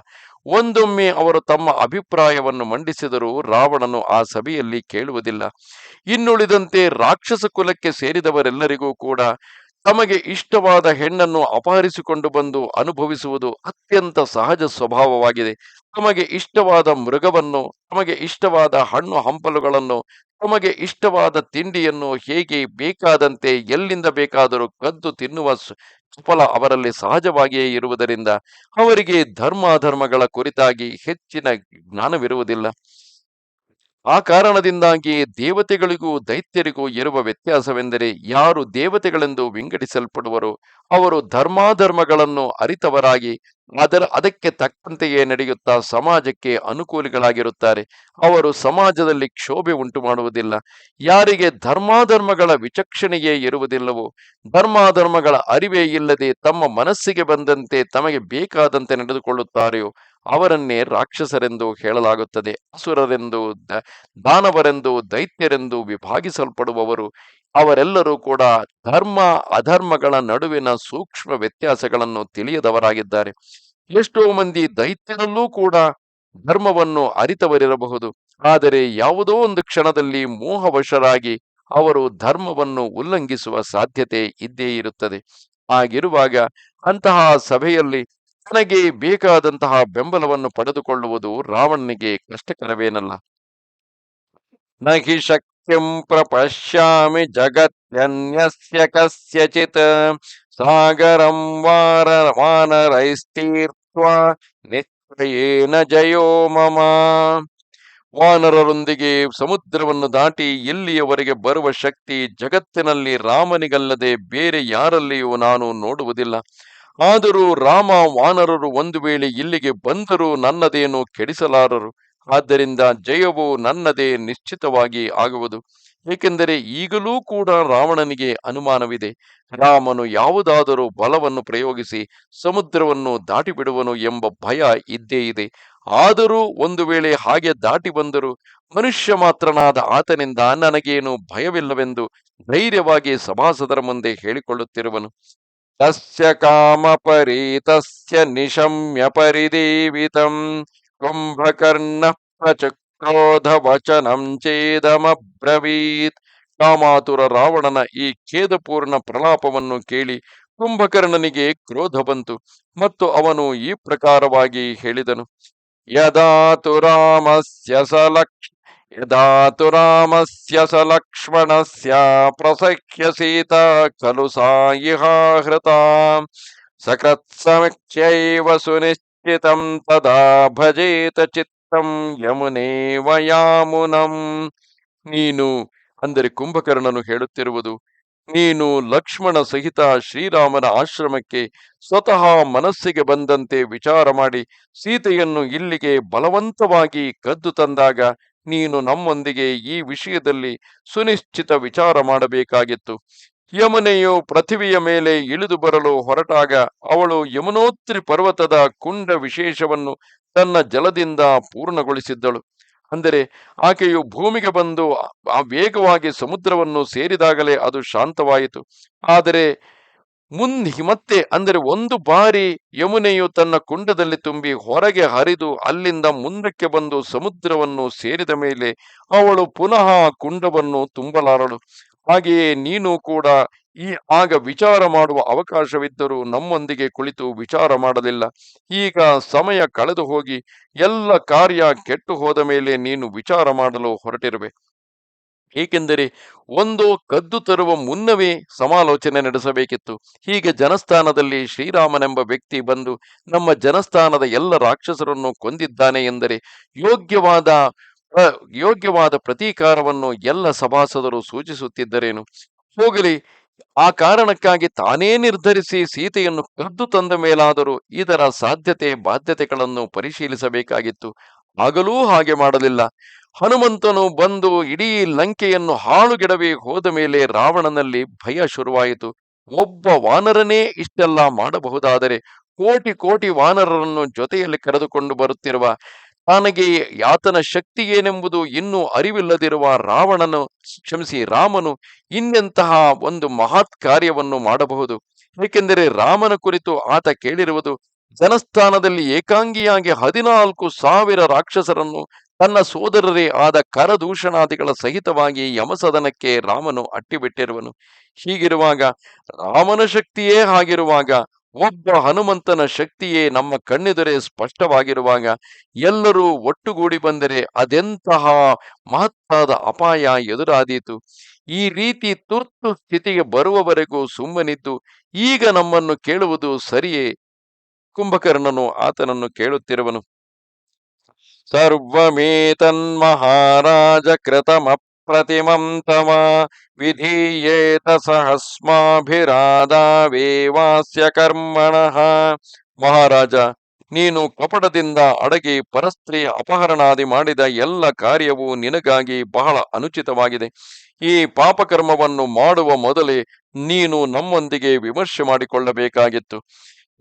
ಒಂದೊಮ್ಮೆ ಅವರು ತಮ್ಮ ಅಭಿಪ್ರಾಯವನ್ನು ಮಂಡಿಸಿದರೂ ರಾವಣನು ಆ ಸಭೆಯಲ್ಲಿ ಕೇಳುವುದಿಲ್ಲ. ಇನ್ನುಳಿದಂತೆ ರಾಕ್ಷಸ ಕುಲಕ್ಕೆ ಸೇರಿದವರೆಲ್ಲರಿಗೂ ಕೂಡ ತಮಗೆ ಇಷ್ಟವಾದ ಹೆಣ್ಣನ್ನು ಅಪಹರಿಸಿಕೊಂಡು ಬಂದು ಅನುಭವಿಸುವುದು ಅತ್ಯಂತ ಸಹಜ ಸ್ವಭಾವವಾಗಿದೆ. ತಮಗೆ ಇಷ್ಟವಾದ ಮೃಗವನ್ನು, ತಮಗೆ ಇಷ್ಟವಾದ ಹಣ್ಣು ಹಂಪಲುಗಳನ್ನು, ತಮಗೆ ಇಷ್ಟವಾದ ತಿಂಡಿಯನ್ನು ಹೇಗೆ ಬೇಕಾದಂತೆ ಎಲ್ಲಿಂದ ಬೇಕಾದರೂ ಕದ್ದು ತಿನ್ನುವ ಫಲ ಅವರಲ್ಲಿ ಸಹಜವಾಗಿಯೇ ಇರುವುದರಿಂದ ಅವರಿಗೆ ಧರ್ಮಾಧರ್ಮಗಳ ಕುರಿತಾಗಿ ಹೆಚ್ಚಿನ ಜ್ಞಾನವಿರುವುದಿಲ್ಲ. ಆ ಕಾರಣದಿಂದಾಗಿ ದೇವತೆಗಳಿಗೂ ದೈತ್ಯರಿಗೂ ಇರುವ ವ್ಯತ್ಯಾಸವೆಂದರೆ ಯಾರು ದೇವತೆಗಳೆಂದು ವಿಂಗಡಿಸಲ್ಪಡುವರು ಅವರು ಧರ್ಮಾಧರ್ಮಗಳನ್ನು ಅರಿತವರಾಗಿ ಅದರ ಅದಕ್ಕೆ ತಕ್ಕಂತೆಯೇ ನಡೆಯುತ್ತಾ ಸಮಾಜಕ್ಕೆ ಅನುಕೂಲಿಗಳಾಗಿರುತ್ತಾರೆ. ಅವರು ಸಮಾಜದಲ್ಲಿ ಕ್ಷೋಭೆ ಉಂಟು ಮಾಡುವುದಿಲ್ಲ ಯಾರಿಗೆ ಧರ್ಮಾಧರ್ಮಗಳ ವಿಚಕ್ಷಣೆಯೇ ಇರುವುದಿಲ್ಲವೋ, ಧರ್ಮಾಧರ್ಮಗಳ ಅರಿವೇ ಇಲ್ಲದೆ ತಮ್ಮ ಮನಸ್ಸಿಗೆ ಬಂದಂತೆ ತಮಗೆ ಬೇಕಾದಂತೆ ನಡೆದುಕೊಳ್ಳುತ್ತಾರೆಯೋ ಅವರನ್ನೇ ರಾಕ್ಷಸರೆಂದು ಹೇಳಲಾಗುತ್ತದೆ. ಅಸುರರೆಂದು ದಾನವರೆಂದು, ದೈತ್ಯರೆಂದು ವಿಭಾಗಿಸಲ್ಪಡುವವರು, ಅವರೆಲ್ಲರೂ ಕೂಡ ಧರ್ಮ, ಅಧರ್ಮಗಳ ನಡುವಿನ ಸೂಕ್ಷ್ಮ ವ್ಯತ್ಯಾಸಗಳನ್ನು ತಿಳಿಯದವರಾಗಿದ್ದಾರೆ. ಎಷ್ಟೋ ಮಂದಿ ದೈತ್ಯರಲ್ಲೂ ಕೂಡ ಧರ್ಮವನ್ನು ಅರಿತವರಿರಬಹುದು. ಆದರೆ ಯಾವುದೋ ಒಂದು ಕ್ಷಣದಲ್ಲಿ ಮೋಹವಶರಾಗಿ ಅವರು ಧರ್ಮವನ್ನು ಉಲ್ಲಂಘಿಸುವ ಸಾಧ್ಯತೆ ಇದ್ದೇ ಇರುತ್ತದೆ. ಹಾಗಿರುವಾಗ ಅಂತಹ ಸಭೆಯಲ್ಲಿ ತನಗೆ ಬೇಕಾದಂತಹ ಬೆಂಬಲವನ್ನು ಪಡೆದುಕೊಳ್ಳುವುದು ರಾವಣನಿಗೆ ಕಷ್ಟಕರವೇನಲ್ಲ. ನಹಿ ಶಕ್ಯಂ ಪ್ರಪಶ್ಯಾಮಿ ಜಗತ್ಯನ್ಯಸ್ಯ ಕಸ್ಯಚಿತ್. ಸಾಗರಂ ವಾರ ವಾನರೈಸ್ತೀರ್ಥ ನಿಶ್ಚಯೇನ ಜಯೋ ಮಮ. ವಾನರರೊಂದಿಗೆ ಸಮುದ್ರವನ್ನು ದಾಟಿ ಇಲ್ಲಿಯವರೆಗೆ ಬರುವ ಶಕ್ತಿ ಜಗತ್ತಿನಲ್ಲಿ ರಾಮನಿಗಲ್ಲದೆ ಬೇರೆ ಯಾರಲ್ಲಿಯೂ ನಾನು ನೋಡುವುದಿಲ್ಲ. ಆದರೂ ರಾಮ ವಾನರರು ಒಂದು ವೇಳೆ ಇಲ್ಲಿಗೆ ಬಂದರೂ ನನ್ನದೇನು ಕೆಡಿಸಲಾರರು. ಆದ್ದರಿಂದ ಜಯವು ನನ್ನದೇ ನಿಶ್ಚಿತವಾಗಿ ಆಗುವುದು. ಏಕೆಂದರೆ ಈಗಲೂ ಕೂಡ ರಾವಣನಿಗೆ ಅನುಮಾನವಿದೆ. ರಾಮನು ಯಾವುದಾದರೂ ಬಲವನ್ನು ಪ್ರಯೋಗಿಸಿ ಸಮುದ್ರವನ್ನು ದಾಟಿಬಿಡುವನು ಎಂಬ ಭಯ ಇದ್ದೇ ಇದೆ. ಆದರೂ ಒಂದು ವೇಳೆ ಹಾಗೆ ದಾಟಿ ಬಂದರೂ ಮನುಷ್ಯ ಮಾತ್ರನಾದ ಆತನಿಂದ ನನಗೇನು ಭಯವಿಲ್ಲವೆಂದು ಧೈರ್ಯವಾಗಿ ಸಭಾಸದರ ಮುಂದೆ ಹೇಳಿಕೊಳ್ಳುತ್ತಿರುವನು. ತಸ್ಯ ಕಾಮಪರೀತಸ್ಯ ನಿಶಮ್ಯ ಪರಿದೀವಿತಂ ಕುಂಭಕರ್ಣ ಪ್ರಚಕ್ರೋಧ ವಚನಂ ಚೇದಮಬ್ರವೀತ್ ಕಾಮಾತುರ ರಾವಣನ ಈ ಖೇದಪೂರ್ಣ ಪ್ರಲಾಪವನ್ನು ಕೇಳಿ ಕುಂಭಕರ್ಣನಿಗೆ ಕ್ರೋಧ ಬಂತು ಮತ್ತು ಅವನು ಈ ಪ್ರಕಾರವಾಗಿ ಹೇಳಿದನು. ಯದಾತು ರಾಮಸ್ಯ ಸ ತು ರಾಮಸ್ಯ ಲಕ್ಷ್ಮಣಸ್ಯ ಪ್ರಸಖ್ಯ ಸೀತಾ ಸಾ ಇಹಾಹೃತಾ ಸಕೃತ್ಸಮಕ್ಷೈವ ಸುನಿಶ್ಚಿತಂ ತದಾ ಭಜೇತ ಚಿತ್ತಂ ಯಮುನೇವ ಯಾಮುನಂ ನೀನು ಅಂದರೆ ಕುಂಭಕರ್ಣನು ಹೇಳುತ್ತಿರುವುದು, ನೀನು ಲಕ್ಷ್ಮಣ ಸಹಿತ ಶ್ರೀರಾಮನ ಆಶ್ರಮಕ್ಕೆ ಸ್ವತಃ ಮನಸ್ಸಿಗೆ ಬಂದಂತೆ ವಿಚಾರ ಮಾಡಿ ಸೀತೆಯನ್ನು ಇಲ್ಲಿಗೆ ಬಲವಂತವಾಗಿ ಕದ್ದು ತಂದಾಗ ನೀನು ನಮ್ಮೊಂದಿಗೆ ಈ ವಿಷಯದಲ್ಲಿ ಸುನಿಶ್ಚಿತ ವಿಚಾರ ಮಾಡಬೇಕಾಗಿತ್ತು. ಯಮುನೆಯು ಪೃಥಿವಿಯ ಮೇಲೆ ಇಳಿದು ಬರಲು ಹೊರಟಾಗ ಅವಳು ಯಮುನೋತ್ರಿ ಪರ್ವತದ ಕುಂಡ ವಿಶೇಷವನ್ನು ತನ್ನ ಜಲದಿಂದ ಪೂರ್ಣಗೊಳಿಸಿದ್ದಳು. ಅಂದರೆ ಆಕೆಯು ಭೂಮಿಗೆ ಬಂದು ವೇಗವಾಗಿ ಸಮುದ್ರವನ್ನು ಸೇರಿದಾಗಲೇ ಅದು ಶಾಂತವಾಯಿತು. ಆದರೆ ಮುಂದೆ ಮತ್ತೆ ಅಂದರೆ ಒಂದು ಬಾರಿ ಯಮುನೆಯು ತನ್ನ ಕುಂಡದಲ್ಲಿ ತುಂಬಿ ಹೊರಗೆ ಹರಿದು ಅಲ್ಲಿಂದ ಮುಂದಕ್ಕೆ ಬಂದು ಸಮುದ್ರವನ್ನು ಸೇರಿದ ಮೇಲೆ ಅವಳು ಪುನಃ ಕುಂಡವನ್ನು ತುಂಬಲಾರಳು. ಹಾಗೆಯೇ ನೀನು ಕೂಡ ಈ ಆಗ ವಿಚಾರ ಮಾಡುವ ಅವಕಾಶವಿದ್ದರೂ ನಮ್ಮೊಂದಿಗೆ ಕುಳಿತು ವಿಚಾರ ಮಾಡಲಿಲ್ಲ. ಈಗ ಸಮಯ ಕಳೆದು ಹೋಗಿ ಎಲ್ಲ ಕಾರ್ಯ ಕೆಟ್ಟು ಹೋದ ಮೇಲೆ ನೀನು ವಿಚಾರ ಮಾಡಲು ಹೊರಟಿರುವೆ. ಏಕೆಂದರೆ ಒಂದು ಕದ್ದು ತರುವ ಮುನ್ನವೇ ಸಮಾಲೋಚನೆ ನಡೆಸಬೇಕಿತ್ತು. ಹೀಗೆ ಜನಸ್ಥಾನದಲ್ಲಿ ಶ್ರೀರಾಮನೆಂಬ ವ್ಯಕ್ತಿ ಬಂದು ನಮ್ಮ ಜನಸ್ಥಾನದ ಎಲ್ಲ ರಾಕ್ಷಸರನ್ನು ಕೊಂದಿದ್ದಾನೆ ಎಂದರೆ ಯೋಗ್ಯವಾದ ಯೋಗ್ಯವಾದ ಪ್ರತೀಕಾರವನ್ನು ಎಲ್ಲ ಸಭಾಸದರು ಸೂಚಿಸುತ್ತಿದ್ದರೇನು? ಹೋಗಲಿ, ಆ ಕಾರಣಕ್ಕಾಗಿ ತಾನೇ ನಿರ್ಧರಿಸಿ ಸೀತೆಯನ್ನು ಕದ್ದು ತಂದ ಮೇಲಾದರೂ ಇದರ ಸಾಧ್ಯತೆ, ಬಾಧ್ಯತೆಗಳನ್ನು ಪರಿಶೀಲಿಸಬೇಕಾಗಿತ್ತು. ಆಗಲೂ ಹಾಗೆ ಮಾಡಲಿಲ್ಲ. ಹನುಮಂತನು ಬಂದು ಇಡೀ ಲಂಕೆಯನ್ನು ಹಾಳುಗೆಡವಿ ಹೋದ ಮೇಲೆ ರಾವಣನಲ್ಲಿ ಭಯ ಶುರುವಾಯಿತು. ಒಬ್ಬ ವಾನರನೇ ಇಷ್ಟೆಲ್ಲ ಮಾಡಬಹುದಾದರೆ ಕೋಟಿ ಕೋಟಿ ವಾನರರನ್ನು ಜೊತೆಯಲ್ಲಿ ಕರೆದುಕೊಂಡು ಬರುತ್ತಿರುವ ತನಗೆ ಆತನ ಶಕ್ತಿ ಏನೆಂಬುದು ಇನ್ನೂ ಅರಿವಿಲ್ಲದಿರುವ ರಾವಣನು, ಕ್ಷಮಿಸಿ ರಾಮನು ಇನ್ನೆಂತಹ ಒಂದು ಮಹತ್ ಕಾರ್ಯವನ್ನು ಮಾಡಬಹುದು. ಏಕೆಂದರೆ ರಾಮನ ಕುರಿತು ಆತ ಕೇಳಿರುವುದು, ಜನಸ್ಥಾನದಲ್ಲಿ ಏಕಾಂಗಿಯಾಗಿ ಹದಿನಾಲ್ಕು ಸಾವಿರ ರಾಕ್ಷಸರನ್ನು ತನ್ನ ಸೋದರರೇ ಆದ ಕರದೂಷಣಾದಿಗಳ ಸಹಿತವಾಗಿ ಯಮಸದನಕ್ಕೆ ರಾಮನು ಅಟ್ಟಿಬಿಟ್ಟಿರುವನು. ಹೀಗಿರುವಾಗ ರಾಮನ ಶಕ್ತಿಯೇ ಹಾಗಿರುವಾಗ ಒಬ್ಬ ಹನುಮಂತನ ಶಕ್ತಿಯೇ ನಮ್ಮ ಕಣ್ಣೆದುರೆ ಸ್ಪಷ್ಟವಾಗಿರುವಾಗ ಎಲ್ಲರೂ ಒಟ್ಟುಗೂಡಿ ಬಂದರೆ ಅದೆಂತಹ ಮಹತ್ತಾದ ಅಪಾಯ ಎದುರಾದೀತು. ಈ ರೀತಿ ತುರ್ತು ಸ್ಥಿತಿಗೆ ಬರುವವರೆಗೂ ಸುಮ್ಮನಿದ್ದು ಈಗ ನಮ್ಮನ್ನು ಕೇಳುವುದು ಸರಿಯೇ? ಕುಂಭಕರ್ಣನು ಆತನನ್ನು ಕೇಳುತ್ತಿರುವನು. ಕೃತಮಪ್ರತಿಮಂ ತಮ ವಿಧೀಯೇತ ಸಹಸ್ಮಾಭಿರಾದಾವೇವಾಸ್ಯ ಕರ್ಮಣಃ ಮಹಾರಾಜ ನೀನು ಕಪಟದಿಂದ ಅಡಗಿ ಪರಸ್ತ್ರೀಯ ಅಪಹರಣಾದಿ ಮಾಡಿದ ಎಲ್ಲ ಕಾರ್ಯವು ನಿನಗಾಗಿ ಬಹಳ ಅನುಚಿತವಾಗಿದೆ. ಈ ಪಾಪಕರ್ಮವನ್ನು ಮಾಡುವ ಮೊದಲೇ ನೀನು ನಮ್ಮೊಂದಿಗೆ ವಿಮರ್ಶೆ ಮಾಡಿಕೊಳ್ಳಬೇಕಾಗಿತ್ತು.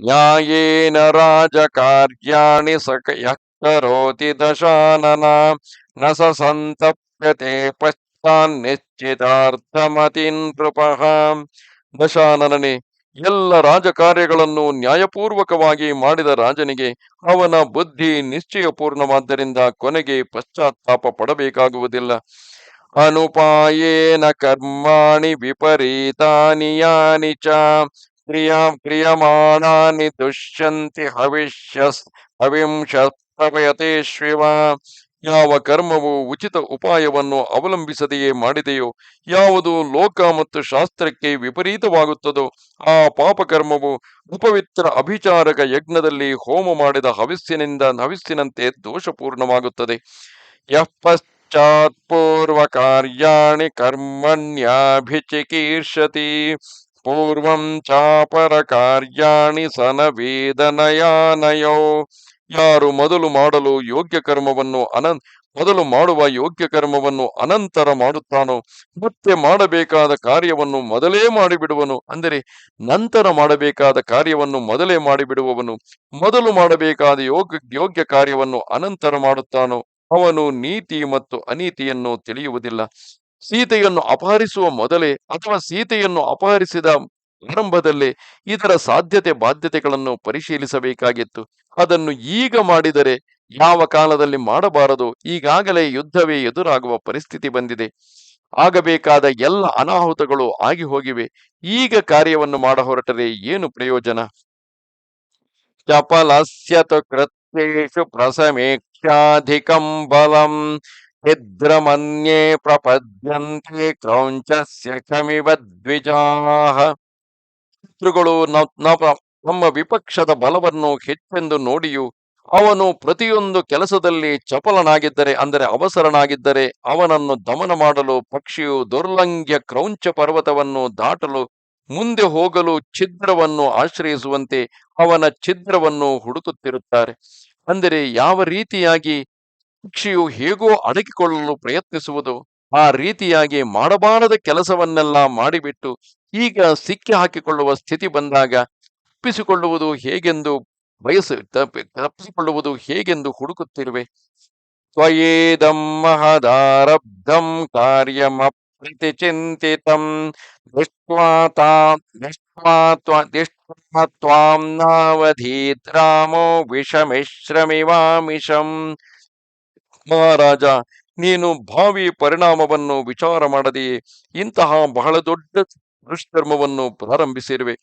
ನ್ಯಾಯೇನ ರಾಜಕಾರ್ಯಾಣಿ ಸಕ ಕರೋತಿ ದಶಾನನ ಸ ಸಂತಪ್ಯತೆ ಪಶ್ಚಾನ್ ನಿಶ್ಚಿತಾರ್ಥಮತಿನ್ ನೃಪಃ ದಶಾನನನೇ ಎಲ್ಲ ರಾಜಕಾರ್ಯಗಳನ್ನು ನ್ಯಾಯಪೂರ್ವಕವಾಗಿ ಮಾಡಿದ ರಾಜನಿಗೆ ಅವನ ಬುದ್ಧಿ ನಿಶ್ಚಯಪೂರ್ಣವಾದ್ದರಿಂದ ಕೊನೆಗೆ ಪಶ್ಚಾತ್ತಾಪ ಪಡಬೇಕಾಗುವುದಿಲ್ಲ. ಅನುಪಾಯೇನ ಕರ್ಮಾಣಿ ವಿಪರೀತಾನಿ ಯಾನಿ ಚ, ಕ್ರಿಯಾ ಕ್ರಿಯಮಾಣಾನಿ ದುಷ್ಯಂತಿ ಹವಿಷ್ಯ ಹವಿಂಶ ಪ್ರಭಯತೇಶ್ವಿವ ಯಾವ ಕರ್ಮವು ಉಚಿತ ಉಪಾಯವನ್ನು ಅವಲಂಬಿಸದೆಯೇ ಮಾಡಿದೆಯೋ, ಯಾವುದು ಲೋಕ ಮತ್ತು ಶಾಸ್ತ್ರಕ್ಕೆ ವಿಪರೀತವಾಗುತ್ತದೋ, ಆ ಪಾಪಕರ್ಮವು ಉಪವಿತ್ರ ಅಭಿಚಾರಕ ಯಜ್ಞದಲ್ಲಿ ಹೋಮ ಮಾಡಿದ ಹವಿಸ್ಸಿನಿಂದ ನವಿಸ್ಸಿನಂತೆ ದೋಷಪೂರ್ಣವಾಗುತ್ತದೆ. ಪಶ್ಚಾತ್ ಪೂರ್ವ ಕಾರ್ಯಾಣಿ ಕರ್ಮಣ್ಯಾಭಿಚಿಕೀರ್ಷತಿ, ಪೂರ್ವಂ ಚಾಪರ ಕಾರ್ಯಾಣಿ ಸನ ವೇದನಯಾನಯೋ ಯಾರು ಮೊದಲು ಮಾಡಲು ಯೋಗ್ಯ ಕರ್ಮವನ್ನು ಅನಂತ ಮೊದಲು ಮಾಡುವ ಯೋಗ್ಯ ಕರ್ಮವನ್ನು ಅನಂತರ ಮಾಡುತ್ತಾನೋ, ಮತ್ತೆ ಮಾಡಬೇಕಾದ ಕಾರ್ಯವನ್ನು ಮೊದಲೇ ಮಾಡಿಬಿಡುವನು, ಅಂದರೆ ನಂತರ ಮಾಡಬೇಕಾದ ಕಾರ್ಯವನ್ನು ಮೊದಲೇ ಮಾಡಿಬಿಡುವವನು, ಮೊದಲು ಮಾಡಬೇಕಾದ ಯೋಗ್ಯ ಯೋಗ್ಯ ಕಾರ್ಯವನ್ನು ಅನಂತರ ಮಾಡುತ್ತಾನೋ, ಅವನು ನೀತಿ ಮತ್ತು ಅನೀತಿಯನ್ನು ತಿಳಿಯುವುದಿಲ್ಲ. ಸೀತೆಯನ್ನು ಅಪಹರಿಸುವ ಮೊದಲೇ ಅಥವಾ ಸೀತೆಯನ್ನು ಅಪಹರಿಸಿದ ಆರಂಭದಲ್ಲೇ ಇದರ ಸಾಧ್ಯತೆ ಬಾಧ್ಯತೆಗಳನ್ನು ಪರಿಶೀಲಿಸಬೇಕಾಗಿತ್ತು. ಅದನ್ನು ಈಗ ಮಾಡಿದರೆ ಯಾವ ಕಾಲದಲ್ಲಿ ಮಾಡಬಾರದು? ಈಗಾಗಲೇ ಯುದ್ಧವೇ ಎದುರಾಗುವ ಪರಿಸ್ಥಿತಿ ಬಂದಿದೆ. ಆಗಬೇಕಾದ ಎಲ್ಲ ಅನಾಹುತಗಳು ಆಗಿ ಹೋಗಿವೆ ಈಗ ಕಾರ್ಯವನ್ನು ಮಾಡ ಹೊರಟರೆ ಏನು ಪ್ರಯೋಜನ? ಚಪಲಸ್ಯತು ಕೃತ್ಯೇಷು ಪ್ರಸಮೇಕ್ಷಾಧಿಕಂ ಬಲಂ ಛಿದ್ರಮನ್ಯೇ ಪ್ರಪದ್ಯಂತೆ ಕ್ರೌಂಚಸ್ಯ ಕ್ಷಮಿವ ದ್ವಿಜಾಹ. ಶತ್ರುಗಳು ನಮ್ಮ ವಿಪಕ್ಷದ ಬಲವನ್ನು ಹೆಚ್ಚೆಂದು ನೋಡಿಯೂ ಅವನು ಪ್ರತಿಯೊಂದು ಕೆಲಸದಲ್ಲಿ ಚಪಲನಾಗಿದ್ದರೆ, ಅಂದರೆ ಅವಸರನಾಗಿದ್ದರೆ ಅವನನ್ನು ದಮನ ಮಾಡಲು ಪಕ್ಷಿಯು ದುರ್ಲಂಘ್ಯ ಕ್ರೌಂಚ ಪರ್ವತವನ್ನು ದಾಟಲು, ಮುಂದೆ ಹೋಗಲು ಛಿದ್ರವನ್ನು ಆಶ್ರಯಿಸುವಂತೆ ಅವನ ಛಿದ್ರವನ್ನು ಹುಡುಕುತ್ತಿರುತ್ತಾರೆ. ಅಂದರೆ ಯಾವ ರೀತಿಯಾಗಿ ಪಕ್ಷಿಯು ಹೇಗೋ ಅಡಗಿಕೊಳ್ಳಲು ಪ್ರಯತ್ನಿಸುವುದು ಆ ರೀತಿಯಾಗಿ ಮಾಡಬಾರದ ಕೆಲಸವನ್ನೆಲ್ಲ ಮಾಡಿಬಿಟ್ಟು ಈಗ ಸಿಕ್ಕಿ ಹಾಕಿಕೊಳ್ಳುವ ಸ್ಥಿತಿ ಬಂದಾಗ ತಪ್ಪಿಸಿಕೊಳ್ಳುವುದು ಹೇಗೆಂದು ಬಯಸು, ತಪ್ಪಿ- ತಪ್ಪಿಸಿಕೊಳ್ಳುವುದು ಹೇಗೆಂದು ಹುಡುಕುತ್ತಿರುವೆ? ತ್ವಯೇದಂ ಮಹದಾರಬ್ಧಂ ಕಾರ್ಯಮಪ್ರತಿ ಚಿಂತಿತಂ ತಾ- ದೃಷ್ಟ್ವಾ ತ್ವ- ವಿಷಮಿಶ್ರಮಿವಾಮಿಷಂ. ಮಹಾರಾಜ ನೀನು ಭಾವಿ ಪರಿಣಾಮವನ್ನು ವಿಚಾರ ಮಾಡದೆಯೇ ಇಂತಹ ಬಹಳ ದೊಡ್ಡ ದುಷ್ಕರ್ಮವನ್ನು ಪ್ರಾರಂಭಿಸಿರುವೆ.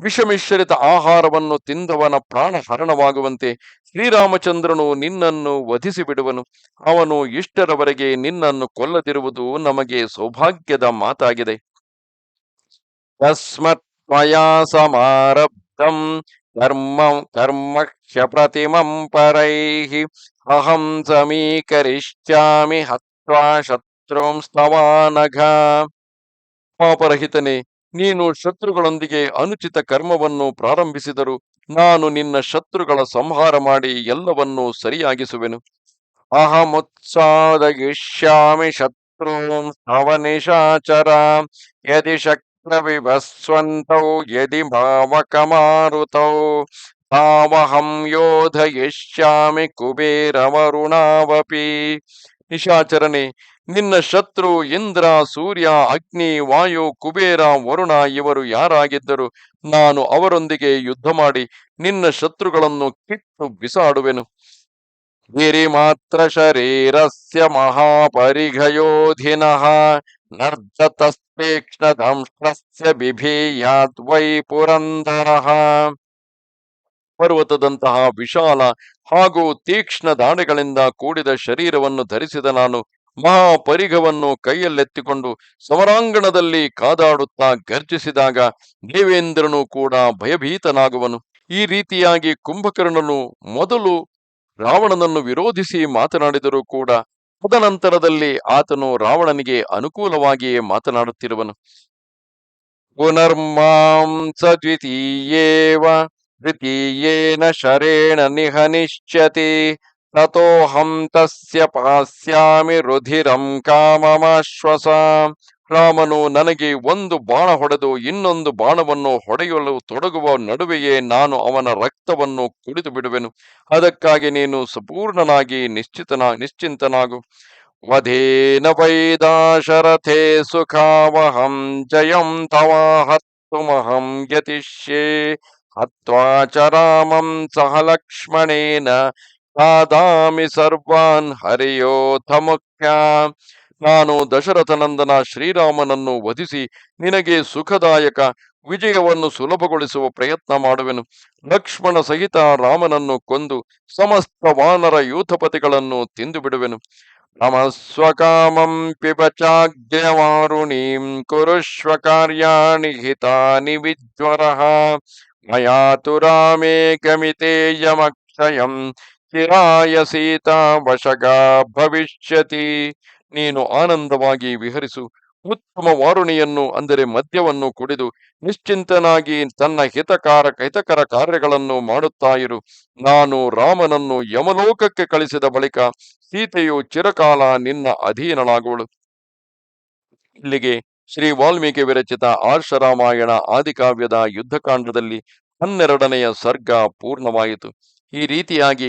ವಿಷಮಿಶ್ರಿತ ಆಹಾರವನ್ನು ತಿಂದವನ ಪ್ರಾಣ ಹರಣವಾಗುವಂತೆ ಶ್ರೀರಾಮಚಂದ್ರನು ನಿನ್ನನ್ನು ವಧಿಸಿ ಬಿಡುವನು ಅವನು ಇಷ್ಟರವರೆಗೆ ನಿನ್ನನ್ನು ಕೊಲ್ಲದಿರುವುದು ನಮಗೆ ಸೌಭಾಗ್ಯದ ಮಾತಾಗಿದೆ. ಸಮಾರಬ್ಧಂ. ಕರ್ಮ ಕರ್ಮಕ್ಷ ಪ್ರತಿಮಂ ಅಹಂ ಸಮೀಕರಿಷ್ಯಾಮಿ ಹತ್ವಾ ಶತ್ರುಂಸ್ತವಾನಘ ಪಾಪರಹಿತನೇ ನೀನು ಶತ್ರುಗಳೊಂದಿಗೆ ಅನುಚಿತ ಕರ್ಮವನ್ನು ಪ್ರಾರಂಭಿಸಿದರು ನಾನು ನಿನ್ನ ಶತ್ರುಗಳ ಸಂಹಾರ ಮಾಡಿ ಎಲ್ಲವನ್ನೂ ಸರಿಯಾಗಿಸುವೆನು. ಅಹಮುತ್ಸಾದಗಿಷ್ಯಾಮಿ ಶತ್ರುಂ ಸ್ತವನಿಶಾಚರ, ಯದಿ ಶಕ್ತ ವಿಭಸ್ವಂತೌ ಯದಿ ಭಾವಕಮಾರುತೌ ತಾವಹಂ ಯೋಧಯಿಷ್ಯಾಮಿ ಕುಬೇರವರುಣಾವಪಿ ನಿಶಾಚರಣೆ ನಿನ್ನ ಶತ್ರು ಇಂದ್ರ ಸೂರ್ಯ ಅಗ್ನಿ ವಾಯು ಕುಬೇರ ವರುಣ ಇವರು ಯಾರಾಗಿದ್ದರು? ನಾನು ಅವರೊಂದಿಗೆ ಯುದ್ಧ ಮಾಡಿ ನಿನ್ನ ಶತ್ರುಗಳನ್ನು ಕಿತ್ತು ಬಿಸಾಡುವೆನು. ಗಿರಿಮಾತ್ರ ಶರೀರಸ್ಯ ಮಹಾಪರಿಘಯೋಧಿನಃ ನರ್ಜತಸ್ತೇಕ್ಷ್ಣದಂಷ್ಟ್ರಸ್ಯ ಬಿಭೀಯಾತ್ ವೈ ಪುರಂದರಃ ಪರ್ವತದಂತಹ ವಿಶಾಲ ಹಾಗೂ ತೀಕ್ಷ್ಣ ದಾಡೆಗಳಿಂದ ಕೂಡಿದ ಶರೀರವನ್ನು ಧರಿಸಿದ ನಾನು ಮಹಾಪರಿಘವನ್ನು ಕೈಯಲ್ಲೆತ್ತಿಕೊಂಡು ಸಮರಾಂಗಣದಲ್ಲಿ ಕಾದಾಡುತ್ತಾ ಗರ್ಜಿಸಿದಾಗ ದೇವೇಂದ್ರನು ಕೂಡ ಭಯಭೀತನಾಗುವನು. ಈ ರೀತಿಯಾಗಿ ಕುಂಭಕರ್ಣನು ಮೊದಲು ರಾವಣನನ್ನು ವಿರೋಧಿಸಿ ಮಾತನಾಡಿದರೂ ಕೂಡ ತದನಂತರದಲ್ಲಿ ಆತನು ರಾವಣನಿಗೆ ಅನುಕೂಲವಾಗಿಯೇ ಮಾತನಾಡುತ್ತಿರುವನು. ಪುನರ್ಮಾಂ ಸ ದ್ವಿತೀಯೇವ ತೃತೀಯೇನ ಶರೇಣ ನಿಹನಿಶ್ಯತಿ ತತೋಹಂ ತಸ್ಯ ಪಾಸ್ಯಾಮಿ ರುಧಿರಂ ಕಾಮಮಾಶ್ವಸ ರಾಮನು ನನಗೆ ಒಂದು ಬಾಣ ಹೊಡೆದು ಇನ್ನೊಂದು ಬಾಣವನ್ನು ಹೊಡೆಯಲು ತೊಡಗುವ ನಡುವೆಯೇ ನಾನು ಅವನ ರಕ್ತವನ್ನು ಕುಡಿದು ಬಿಡುವೆನು. ಅದಕ್ಕಾಗಿ ನೀನು ಸಂಪೂರ್ಣನಾಗಿ ನಿಶ್ಚಿತನ, ನಿಶ್ಚಿಂತನಾಗು. ವಧೇನ ವೈದಾಶರಥೇ ಸುಖಾವಹಂ ಜಯಂ ತವ ಹತ್ತುಮಹಂ ರಾಮಂ ಸಹ ಲಕ್ಷ್ಮಣೇನ ಕಾದಾಮಿ ಸರ್ವಾನ್ ಹರಿಯೋಥ ಮುಖ್ಯ ನಾನು ದಶರಥನಂದನ ಶ್ರೀರಾಮನನ್ನು ವಧಿಸಿ ನಿನಗೆ ಸುಖದಾಯಕ ವಿಜಯವನ್ನು ಸುಲಭಗೊಳಿಸುವ ಪ್ರಯತ್ನ ಮಾಡುವೆನು। ಲಕ್ಷ್ಮಣ ಸಹಿತ ರಾಮನನ್ನು ಕೊಂದು ಸಮಸ್ತ ವಾನರ ಯೂಥಪತಿಗಳನ್ನು ತಿಂದು ಬಿಡುವೆನು ನಮಸ್ವಕಾಮಂ ಪಿಬಚಾಗ್ಯವಾರುಣೀಂ ಕುರುಷ್ವ ಕಾರ್ಯಾಣಿ ಹಿತಾನಿ ವಿಜ್ವರಃ। ಮಯಾ ತು ರಾಮೇ ಗಮಿತೇಯಮಕ್ಷಯಂ ಚಿರಾಯ ಸೀತಾ ವಶಗ ಭವಿಷ್ಯತಿ ನೀನು ಆನಂದವಾಗಿ ವಿಹರಿಸು, ಉತ್ತಮ ವಾರುಣಿಯನ್ನು ಅಂದರೆ ಮದ್ಯವನ್ನು ಕುಡಿದು, ನಿಶ್ಚಿಂತನಾಗಿ ತನ್ನ ಹಿತಕಾರ ಹಿತಕರ ಕಾರ್ಯಗಳನ್ನು ಮಾಡುತ್ತಾ ಇರು. ನಾನು ರಾಮನನ್ನು ಯಮಲೋಕಕ್ಕೆ ಕಳಿಸಿದ ಬಳಿಕ ಸೀತೆಯು ಚಿರಕಾಲ ನಿನ್ನ ಅಧೀನಳಾಗುವಳು. ಇಲ್ಲಿಗೆ ಶ್ರೀ ವಾಲ್ಮೀಕಿ ವಿರಚಿತ ಆರ್ಷರಾಮಾಯಣ ಆದಿಕಾವ್ಯದ ಯುದ್ಧಕಾಂಡದಲ್ಲಿ ಹನ್ನೆರಡನೆಯ ಸರ್ಗ ಪೂರ್ಣವಾಯಿತು. ಈ ರೀತಿಯಾಗಿ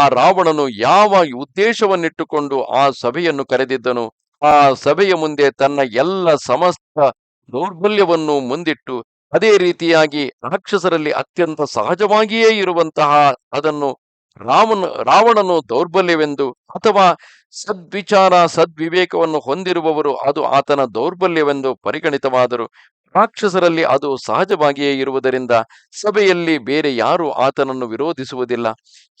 ಆ ರಾವಣನು ಯಾವ ಉದ್ದೇಶವನ್ನಿಟ್ಟುಕೊಂಡು ಆ ಸಭೆಯನ್ನು ಕರೆದಿದ್ದನು? ಆ ಸಭೆಯ ಮುಂದೆ ತನ್ನ ಎಲ್ಲ ಸಮಸ್ತ ದೌರ್ಬಲ್ಯವನ್ನು ಮುಂದಿಟ್ಟು, ಅದೇ ರೀತಿಯಾಗಿ ರಾಕ್ಷಸರಲ್ಲಿ ಅತ್ಯಂತ ಸಹಜವಾಗಿಯೇ ಇರುವಂತಹ ಅದನ್ನು ರಾಮನ, ರಾವಣನು ದೌರ್ಬಲ್ಯವೆಂದು ಅಥವಾ ಸದ್ವಿಚಾರ, ಸದ್ವಿವೇಕವನ್ನು ಹೊಂದಿರುವವರು ಅದು ಆತನ ದೌರ್ಬಲ್ಯವೆಂದು ಪರಿಗಣಿತವಾದರು. ರಾಕ್ಷಸರಲ್ಲಿ ಅದು ಸಹಜವಾಗಿಯೇ ಇರುವುದರಿಂದ ಸಭೆಯಲ್ಲಿ ಬೇರೆ ಯಾರು ಆತನನ್ನು ವಿರೋಧಿಸುವುದಿಲ್ಲ.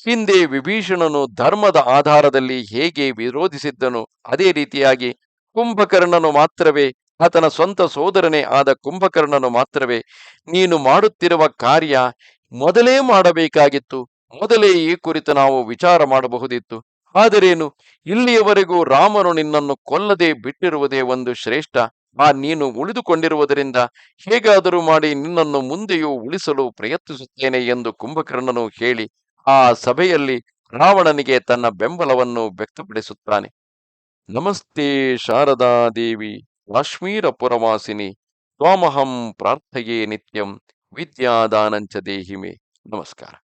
ಹಿಂದೆ ವಿಭೀಷಣನು ಧರ್ಮದ ಆಧಾರದಲ್ಲಿ ಹೇಗೆ ವಿರೋಧಿಸಿದ್ದನು ಅದೇ ರೀತಿಯಾಗಿ ಕುಂಭಕರ್ಣನು ಮಾತ್ರವೇ, ಆತನ ಸ್ವಂತ ಸೋದರನೇ ಆದ ಕುಂಭಕರ್ಣನು ಮಾತ್ರವೇ, ನೀನು ಮಾಡುತ್ತಿರುವ ಕಾರ್ಯ ಮೊದಲೇ ಮಾಡಬೇಕಾಗಿತ್ತು, ಮೊದಲೇ ಈ ಕುರಿತು ನಾವು ವಿಚಾರ ಮಾಡಬಹುದಿತ್ತು. ಆದರೇನು? ಇಲ್ಲಿಯವರೆಗೂ ರಾಮನು ನಿನ್ನನ್ನು ಕೊಲ್ಲದೆ ಬಿಟ್ಟಿರುವುದೇ ಒಂದು ಶ್ರೇಷ್ಠ. ಆ ನೀನು ಉಳಿದುಕೊಂಡಿರುವುದರಿಂದ ಹೇಗಾದರೂ ಮಾಡಿ ನಿನ್ನನ್ನು ಮುಂದೆಯೂ ಉಳಿಸಲು ಪ್ರಯತ್ನಿಸುತ್ತೇನೆ ಎಂದು ಕುಂಭಕರ್ಣನು ಹೇಳಿ, ಆ ಸಭೆಯಲ್ಲಿ ರಾವಣನಿಗೆ ತನ್ನ ಬೆಂಬಲವನ್ನು ವ್ಯಕ್ತಪಡಿಸುತ್ತಾನೆ. ನಮಸ್ತೆ ಶಾರದಾ ದೇವಿ ಕಾಶ್ಮೀರ ಪುರವಾಸಿನಿ, ತ್ವಾಮಹಂ ಪ್ರಾರ್ಥೆಯೇ ನಿತ್ಯಂ, ವಿದ್ಯಾದಾನಂಚ ದೇಹಿಮೆ. ನಮಸ್ಕಾರ.